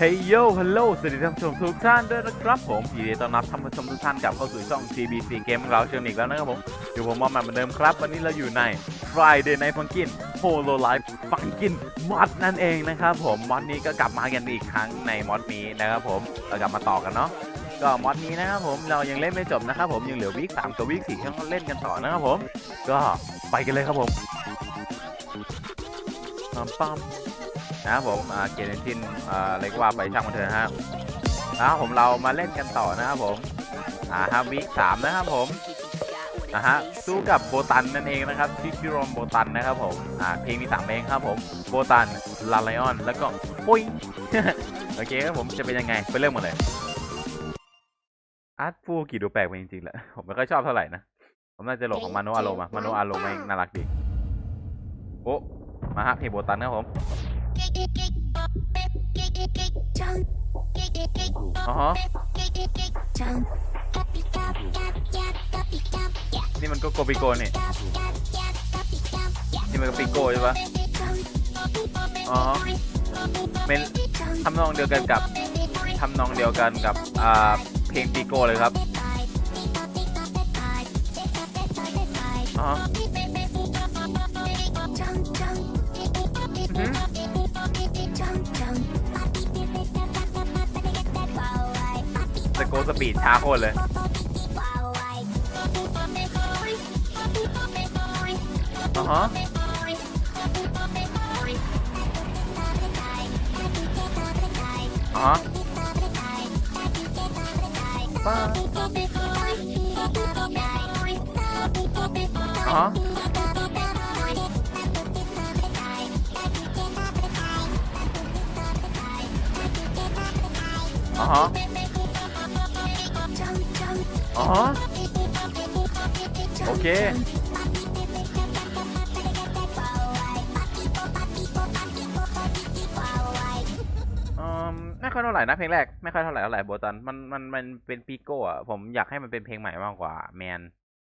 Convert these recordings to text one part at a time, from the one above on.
เฮ้ยโยฮัลโหลสวัสดีท่านผู้ชมทุกท่านด้วยนะครับผมยินดีต้อนรับท่านผู้ชมทุกท่านกลับเข้าสู่ช่อง GBC Game ของเราเชิญอีกแล้วนะครับผมอยู่ผมมอมแมนเหมือนเดิมครับ วันนี้เราอยู่ใน Friday Night Funkin Holo Live Life Funkin มอดนั่นเองนะครับผมมอดนี้ก็กลับมากันอีกครั้งในมอดนี้นะครับผมเรากลับมาต่อกันเนาะก็มอดนี้นะครับผมเรายังเล่นไม่จบนะครับผมยังเหลือวีคสามกับวีคสี่ที่ต้องเล่นกันต่อนะครับผม ก็ไปกันเลยครับผมปั๊มปั๊มนะครับผมอ่าเกมทินอ่าเรียกว่าไปช่างมันเถอะนะครับนะครับผมเรามาเล่นกันต่อนะครับผมอ่าฮะวีคสามนะครับผม นะฮะสู้กับโบตันนั่นเองนะครับชิคิโรมโบตันนะครับผมอ่าเพลงมีสามเพลงครับผมโบตันลาไลออนแล้วก็ปุ้ยโอเคครับผมจะเป็นยังไงไปเริ่มกันเลยอาร์ตฟูกิดูแปลกไปจริงๆแหละผมไม่ค่อยชอบเท่าไหร่นะผมน่าจะโหลดของมาโนอารมณ์อะมาโนอารมณ์ไม่งน่ารักดีโอ้มาฮะเพลงโบตันนะครับผมอ๋อฮะ นี่มันก็โกปิโกนี่ นี่มันก็ปิโกใช่ปะอ๋อเป็นทำนองเดียวกันกับทำนองเดียวกันกับอ่าเพลงปิโกเลยครับอ๋อฮะอื้อหือสโกสปีดช้าโคตรเลย อ๋อฮะอ๋อฮะป้าอ๋ ไม่ค่อยเท่าไหร่นะเพลงแรกไม่ค่อยเท่าไหร่เท่าไหร่โบตันมันมันมันเป็นปีโก้อะผมอยากให้มันเป็นเพลงใหม่มากกว่า แมน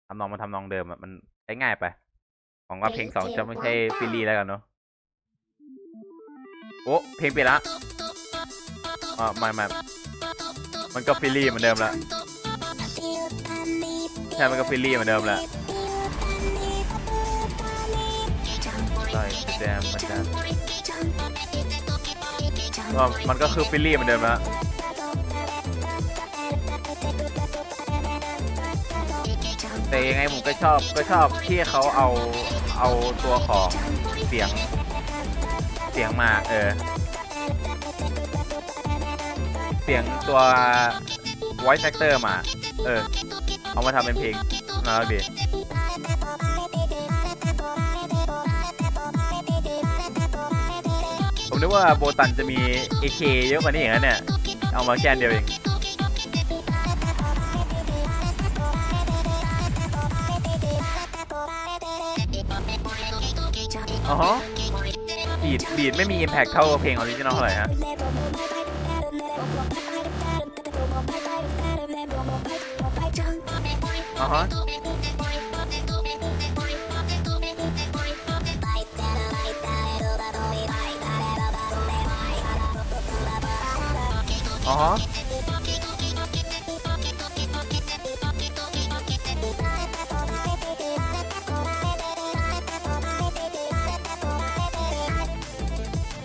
ทำนองมันทำนองเดิมอะมันใช้ง่ายไปหวังว่าเพลงสองจะไม่ใช่ฟิลลี่แล้วกันเนาะโอ้เพลงเปลี่ยนละอ่าไม่ไม่มันก็ฟิลลี่เหมือนเดิมละใช่มันก็ฟิลลี่เหมือนเดิมละใช่แจมเหมือนกันก็ มันก็คือฟิลลี่เหมือนเดิมแล้วแต่ยังไงผมก็ชอบก็ชอบที่เขาเอาเอาตัวของเสียงเสียงมาเออ เสียงตัว voice actor มา เออ เอามาทำเป็นเพลงน่ารักดี นึกว่าโบตันจะมี AK เยอะกว่านี้อย่างนั้นเนี่ย เอามาแค่อันเดียวเองอ๋อฮะบีดบีดไม่มี impact เท่าเพลงออริจินอลเท่าไหร่ฮะอ๋อ อ๋อฮะ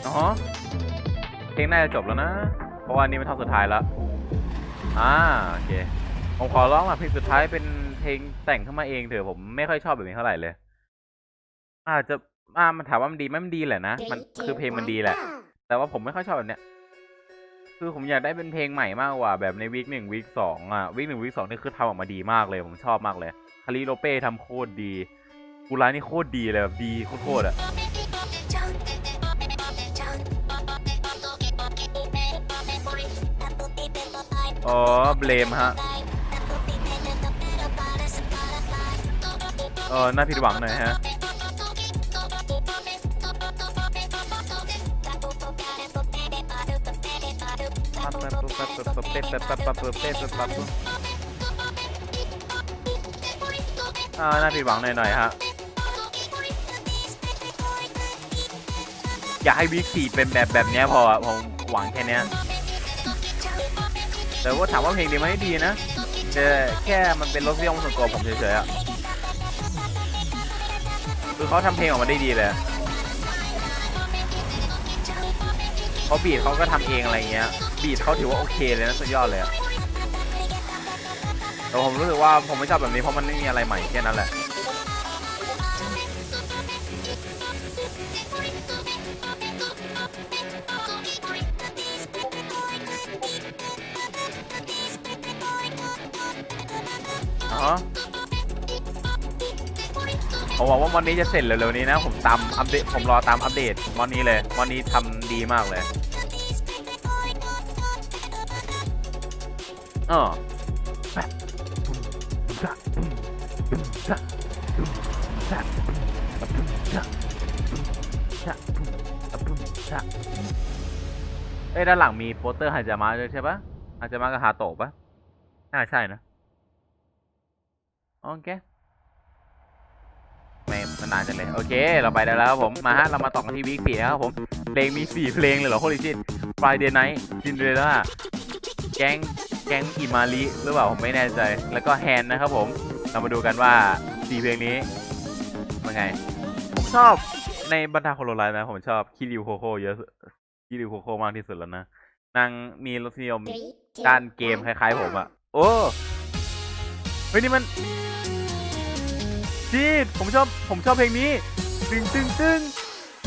อ๋อเพลงน่าจะจบแล้วนะ เพราะว่านี่เป็นท่อนสุดท้ายแล้ว อ่าโอเค ผมขอร้องอะเพลงสุดท้ายเป็นเพลงแต่งขึ้นมาเองเถอะผมไม่ค่อยชอบแบบนี้เท่าไหร่เลย อาจจะอ่ามันถามว่ามันดีไหมมันดีแหละนะ มันคือเพลงมันดีแหละ แต่ว่าผมไม่ค่อยชอบแบบเนี้ย คือผมอยากได้เป็นเพลงใหม่มากกว่าแบบในวีคหนึ่งวีคสองอะวีคหนึ่งวีคสองนี่คือทำออกมาดีมากเลยผมชอบมากเลยคาริโลเป้ทำโคตรดีกูร้านี่โคตรดีเลยแบบดีโคตรอะอ๋อเบลมฮะเออน่าผิดหวังหน่อยฮะ อ่าน่าผิดหวังหน่อยๆฮะอยากให้วีคสี่เป็นแบบแบบนี้พอผมหวังแค่นี้แต่ว่าถามว่าเพลงดีไหมดีนะแต่แค่มันเป็นรสนิยมส่วนตัวผมเฉยๆอะคือเขาทำเพลงออกมาได้ดีเลยเขาบีทเขาก็ทำเองอะไรเงี้ย บีทเขาถือว่าโอเคเลยนะสุดยอดเลยอะแต่ผมรู้สึกว่าผมไม่ชอบแบบนี้เพราะมันไม่มีอะไรใหม่แค่นั้นแหละอ๋อผมหวังว่าวันนี้จะเสร็จเร็วๆนี้นะ ผมตามอัปเดตผมรอตามอัปเดตวันนี้เลยวันนี้ทำดีมากเลย ออเอ้ยด้านหลังมีโปสเตอร์ฮาจามะด้วยใช่ปะฮาจามะกับฮาโตะปะน่าใช่นะโอเคไม่นานจังเลย โอเค เราไปได้แล้วครับผม มาฮะ เรามาต่อกันที่วีคสี่ครับผม เพลงมีสี่เพลงเลยเหรอโคลิชิน Friday Night Cinderella แก๊ง แก๊งอิมาริหรือเปล่าผมไม่แน่ใจ แล้วก็แฮนนะครับผมเรามาดูกันว่าสี่เพลงนี้เป็นไง ผมชอบในบรรดาโคโรไลน์นะ ผมชอบคิริวโคโคเยอะสุดคิริวโคโคมากที่สุดแล้วนะนางมีรสนิยมด้านเกมคล้ายๆผมอะโอ้เฮ้ยนี่มันพี่ผมชอบผมชอบเพลงนี้ตึงตึงตึง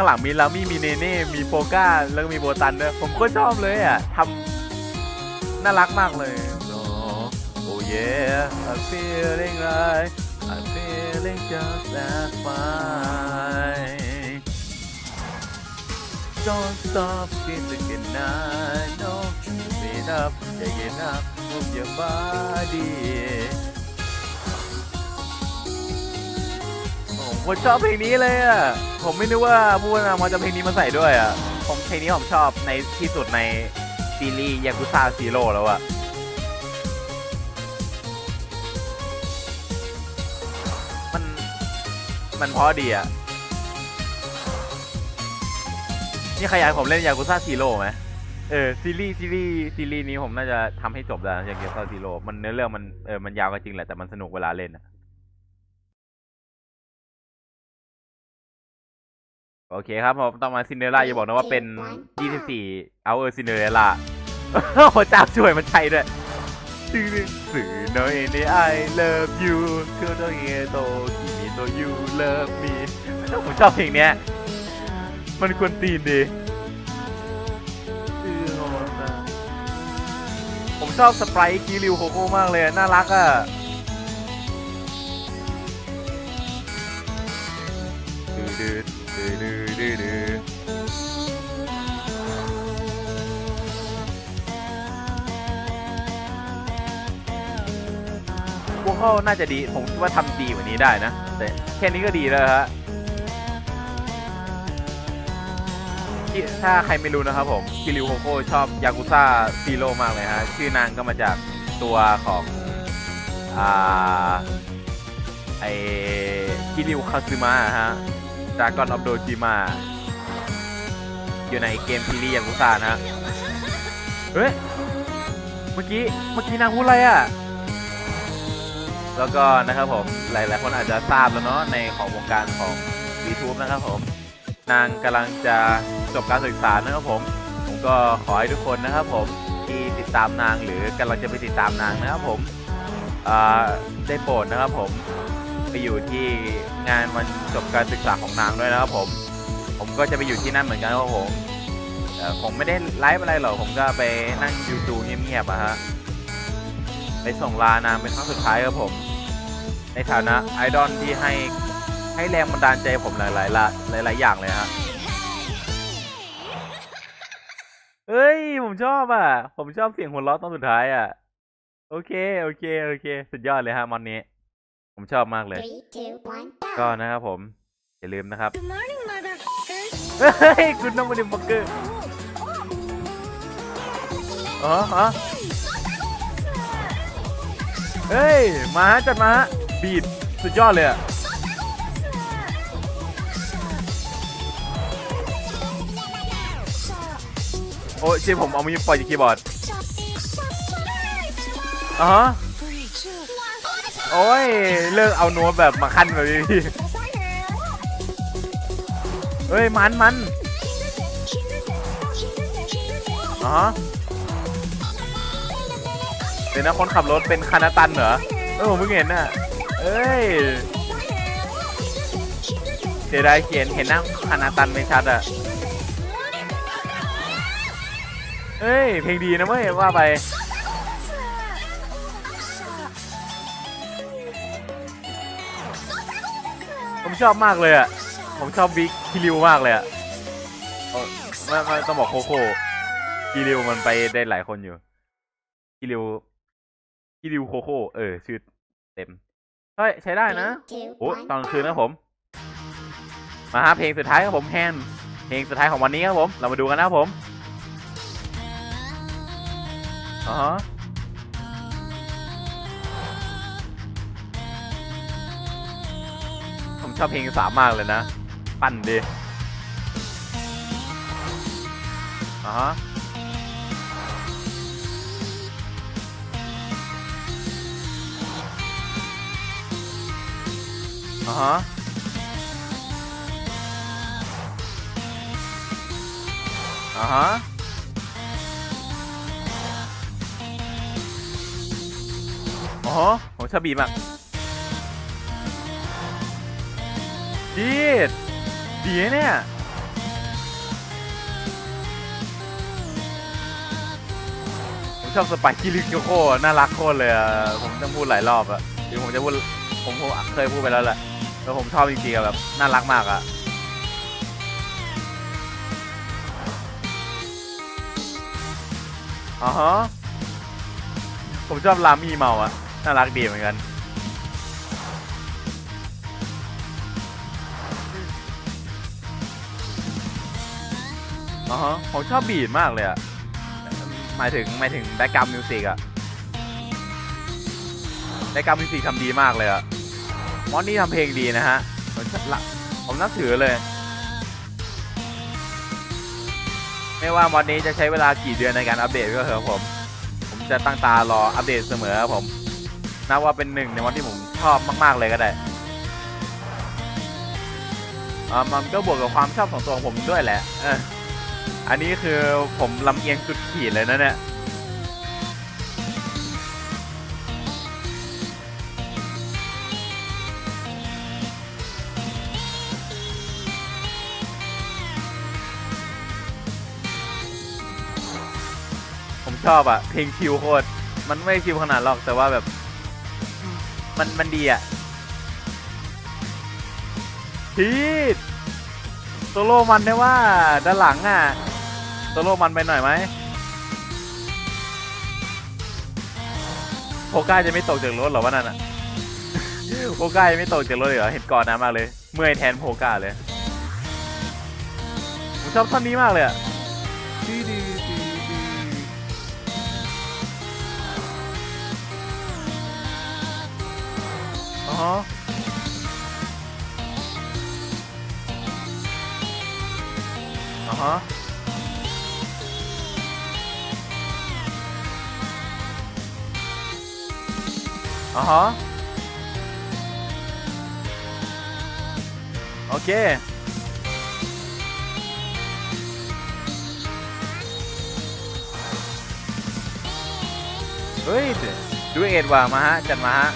ข้างหลังมีลามี่มีเนเน่มีโฟก้าแล้วก็มีโบตันด้วยผมก็ชอบเลยอะทำน่ารักมากเลย oh, oh yeah I'm feeling right I'm feeling just as fine Don't stop thinking I know Get up, get up, move your body ผมชอบเพลงนี้เลยอะ ผมไม่นึกว่าผู้นำมาจะเพลงนี้มาใส่ด้วยอะ ผมเพลงนี้ผมชอบในที่สุดในซีรีส์ยากุซ่าซีโร่แล้วอะมันมันเพราะดีอะ นี่ใครอยากผมเล่นยากุซ่าซีโร่ไหมเออซีรีส์ซีรีส์ซีรีส์นี้ผมน่าจะทำให้จบแล้วยากุซ่าซีโร่มันเนื้อเรื่องมันเออมันยาวก็จริงแหละแต่มันสนุกเวลาเล่นอะ โอเคครับผมต้องมาซินเดอเรลล่าอย่าบอกนะว่าเป็น 24 hour ซินเดอเรลล่าโอ้เจ้าช่วยมันใช่ด้วยตื่นสื่อหน่อยใน I love you คือโตเงโตคิมิโต you love me ผมชอบเพลงเนี้ย มันควรตีนดีผมชอบสไปร์คิริวโคโค่มากเลยอะน่ารักอะ ดื้อดื้อดื้อดื้อดื้อดื้อพวกเขาน่าจะดี ผมคิดว่าทำดีกว่านี้ได้นะ แต่แค่นี้ก็ดีแล้วฮะที่ถ้าใครไม่รู้นะครับผมคิริวโคโค่ชอบยากุซ่าซีโร่มากเลยฮะ ชื่อนางก็มาจากตัวของ อ่า ไอคิริวคาซึมะฮะ ดากอนออฟโดจิมาอยู่ในเกมซีรีส์ยากุซ่านะฮะเฮ้ย เมื่อกี้ เมื่อกี้นางพูดอะไรอะ แล้วก็นะครับผม หลายๆคนอาจจะทราบแล้วเนาะในของวงการของ YouTube นะครับผม นางกำลังจะจบการศึกษานะครับผม ผมก็ขอให้ทุกคนนะครับผมที่ติดตามนางหรือกำลังจะไปติดตามนางนะครับผมได้โปรดนะครับผม ไปอยู่ที่งานวันจบการศึกษาของนางด้วยนะครับผม ผมก็จะไปอยู่ที่นั่นเหมือนกันครับผมผมไม่ได้ไลฟ์อะไรหรอกผมก็ไปนั่งยูทูเงียบๆอะฮะไปส่งลานามเป็นครั้งสุดท้ายครับผม ในฐานะไอดอลที่ให้ให้แรงบันดาลใจผมหลายๆละหลาย ๆ อย่างเลยฮะเฮ้ย ผมชอบอะ ผมชอบเสียงหัวเราะตอนสุดท้ายอะ โอเค โอเค โอเค สุดยอดเลยฮะมอนนี้ ผมชอบมากเลย Three, two, one, ก็ go. นะครับผม อย่าลืมนะครับ Good morning, motherfuckers. เฮ้ย คุณน้องมาดิมบักเกอร์อ๋อฮะเฮ้ย มาฮะจัดมาฮะบีดสุดยอดเลยอะโอ้ยเชี่ยผมเอามือปล่อยจากคีย์บอร์ดอ๋อฮะ โอ้ย เลิกเอาน้ตแบบมาขั้นแบบนี้พี่เฮ้ย มันมันอ๋อเดี๋ยวนะคนขับรถเป็นคานาตันเหรอ เออผมเพิ่งเห็นน่ะ เอ้ยเสียดายเขียนเห็นหน้าคานาตันไม่ชัดอะเอ้ย เพลงดีนะเว้ยว่าไป ชอบมากเลยอะ ผมชอบบิ๊กคิริวมากเลยอะเออไม่ไม่ต้องบอกโคโค่คิริวมันไปได้หลายคนอยู่คิริวคิริวโคโค่เออ ชื่อเต็มเฮ้ยใช้ได้นะ Three, two, โอ้ one, ตอนกลางคืน go. นะผม มาฮะเพลงสุดท้ายครับผมแฮนเพลงสุดท้ายของวันนี้ครับผม เรามาดูกันนะครับผมอ๋อ ชอบเพลงสามมากเลยนะ ปั่นดีอ๋อฮะอ๋อฮะอ๋อฮะอ๋อฮะผมชอบบีมาก ดีดดีเนี่ยผมชอบสไปกี้ลิโกโคน่ารักโคตรเลยอะผมต้องพูดหลายรอบอะเดี๋ยวผมจะพูดผมเคยพูดไปแล้วแหละแล้วผมชอบจริงๆอะแบบน่ารักมากอะอ๋อฮะผมชอบลามี่เมาอะน่ารักดีเหมือนกัน อ๋อผมชอบบีดมากเลยอะหมายถึงหมายถึงแบ็กกราวมิวสิกอะแบ็กกราวมิวสิกทำดีมากเลยอะมอนนี่ทำเพลงดีนะฮะ ผมผมนับถือเลย ไม่ว่ามอนนี้จะใช้เวลากี่เดือนในการอัปเดตก็เถอะผม ผมจะตั้งตารออัปเดตเสมอครับผมนับว่าเป็นหนึ่งในวันที่ผมชอบมาก ๆ เลยก็ได้อ่ามันก็บวกกับความชอบของตัวผมด้วยแหละเอันนี้คือผมลำเอียงสุดขีดเลยนะเนี่ย ผมชอบอะเพลงชิลโคตร มันไม่ชิลขนาดหรอกแต่ว่าแบบ มันมันดีอะพีดโซโลมันได้ว่าด้านหลังอะ โซโล่มันไปหน่อยไหมโพก้าจะไม่ตกจากรถเหรอวะนั่นอะโพก้าจะไม่ตกจากรถเลยเหรอเห็นก่อนนะมากเลย เมื่อยแทนโพก้าเลยผมชอบท่อนนี้มากเลยอะดีดีดีดีอ๋อ อะอ่าฮะโอเค เฮ้ยดูเอ็ดว่ามาฮะ จัดมาฮะ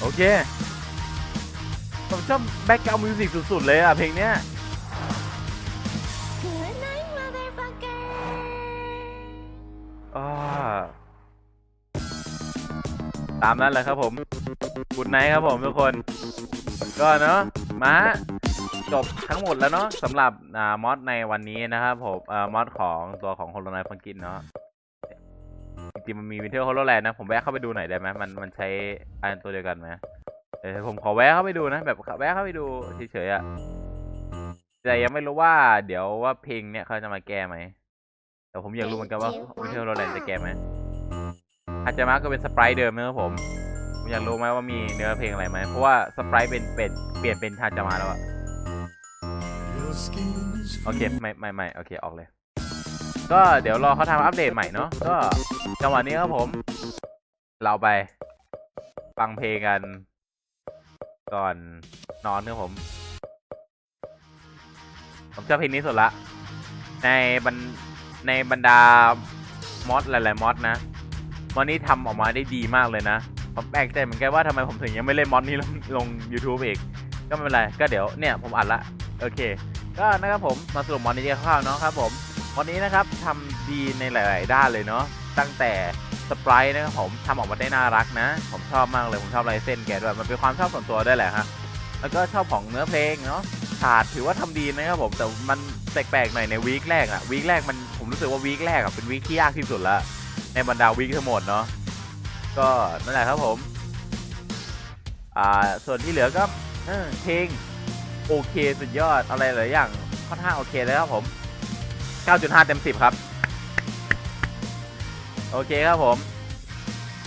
โอเค ผมชอบแบ็กกราวด์มิวสิกสุด ๆ เลยอะ เพลงเนี้ย ตามนั้นแหละครับผมกุดไนท์ครับผมทุกคน ก็เนาะมาจบทั้งหมดแล้วเนาะสำหรับอ่ามอดในวันนี้นะครับผมอ่ามอดของตัวของโฮโลไนฟังกินเนาะจริงๆมันมีวินเทอร์โฮโลแลนด์นะ ผมแวะเข้าไปดูหน่อยได้ไหมมันมันใช้อันตัวเดียวกันไหมเออผมขอแวะเข้าไปดูนะ แบบแวะเข้าไปดูเฉยๆอะแต่ยังไม่รู้ว่าเดี๋ยวว่าเพลงเนี่ยเขาจะมาแก้ไหม แต่ผมอยากรู้เหมือนกันว่าวินเทอร์โรแลนด์จะแก้ไหมอาจจะมาก็เป็นสไปร์เดิมนะครับผม ผมอยากรู้ไหมว่ามีเนื้อเพลงอะไรไหม เพราะว่าสไปร์เป็นเป็นเปลี่ยนเป็นทาจามาแล้วอะโอเคไม่ไม่ไม่โอเคออกเลย ก็เดี๋ยวรอเขาทำอัปเดตใหม่เนาะ ก็จังหวะนี้ครับผม เราไปฟังเพลงกัน ก่อนนอนครับผม ผมชอบเพลงนี้สุดละ ในบรร ในบรรดามอดหลายๆมอดนะมอดนี้ทำออกมาได้ดีมากเลยนะผมแปลกใจเหมือนกันว่าทำไมผมถึงยังไม่เล่นมอดนี้ลงลง YouTube อีก ก็ไม่เป็นไร ก็เดี๋ยวเนี่ยผมอัดละโอเค ก็นะครับผมมาสรุปมอดนี้คร่าวๆเนาะครับผมมอดนี้นะครับทำดีในหลาย ๆ ด้านเลยเนาะตั้งแต่สปรายนะครับผมทำออกมาได้น่ารักนะ ผมชอบมากเลยผมชอบลายเส้นแกด้วยมันเป็นความชอบส่วนตัวได้วยแหละฮะแล้วก็ชอบของเนื้อเพลงเนาะฉาดถือว่าทำดีนะครับผมแต่มัน ปลกๆหน่อยในวีคแรกอะวีคแรกมันผมรู้สึกว่าวีคแรกอะเป็นวีคที่ยากที่สุดละในบรรดาวีคทั้งหมดเนาะก็นั่นแหละครับผม อ่าส่วนที่เหลือก็เพลงโอเคสุดยอดอะไรหลายอย่างค่อนข้างโอเคเลยครับผม 9.5 เต็ม 10 ครับ โอเคครับผม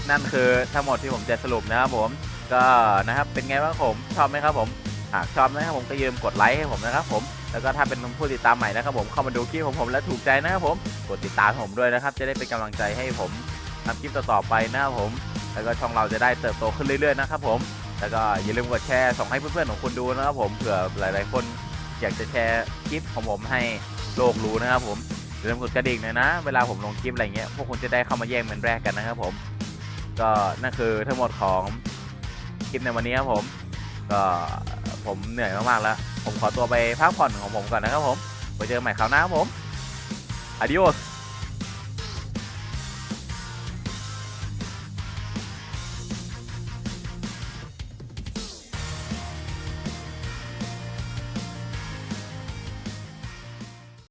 นั่นคือทั้งหมดที่ผมจะสรุปนะครับผม ก็นะครับเป็นไงบ้างผมชอบไหมครับผมหากชอบนะครับผมก็ยืมกดไลค์ให้ผมนะครับผม แล้วก็ถ้าเป็นผู้ติดตามใหม่นะครับผมเข้ามาดูคลิปของผมและถูกใจนะครับผมกดติดตามผมด้วยนะครับ จะได้เป็นกำลังใจให้ผมทำคลิปต่อๆไปนะครับผม แล้วก็ช่องเราจะได้เติบโตขึ้นเรื่อยๆนะครับผมแล้วก็อย่าลืมกดแชร์ส่งให้เพื่อนๆของคุณดูนะครับผมเผื่อหลายๆคนอยากจะแชร์คลิปของผมให้โลกรู้นะครับผมอย่าลืมกดกระดิ่งหนะนะ เวลาผมลงคลิปอะไรเงี้ยพวกคุณจะได้เข้ามาแย่งเหมือนแรกกันนะครับผม ก็นั่นคือทั้งหมดของคลิปในวันนี้ครับผม ก็ผมเหนื่อยมากๆแล้ว ผมขอตัวไปพักผ่อนของผมก่อนนะครับผม ไว้เจอกันใหม่คราวหน้าครับผม adios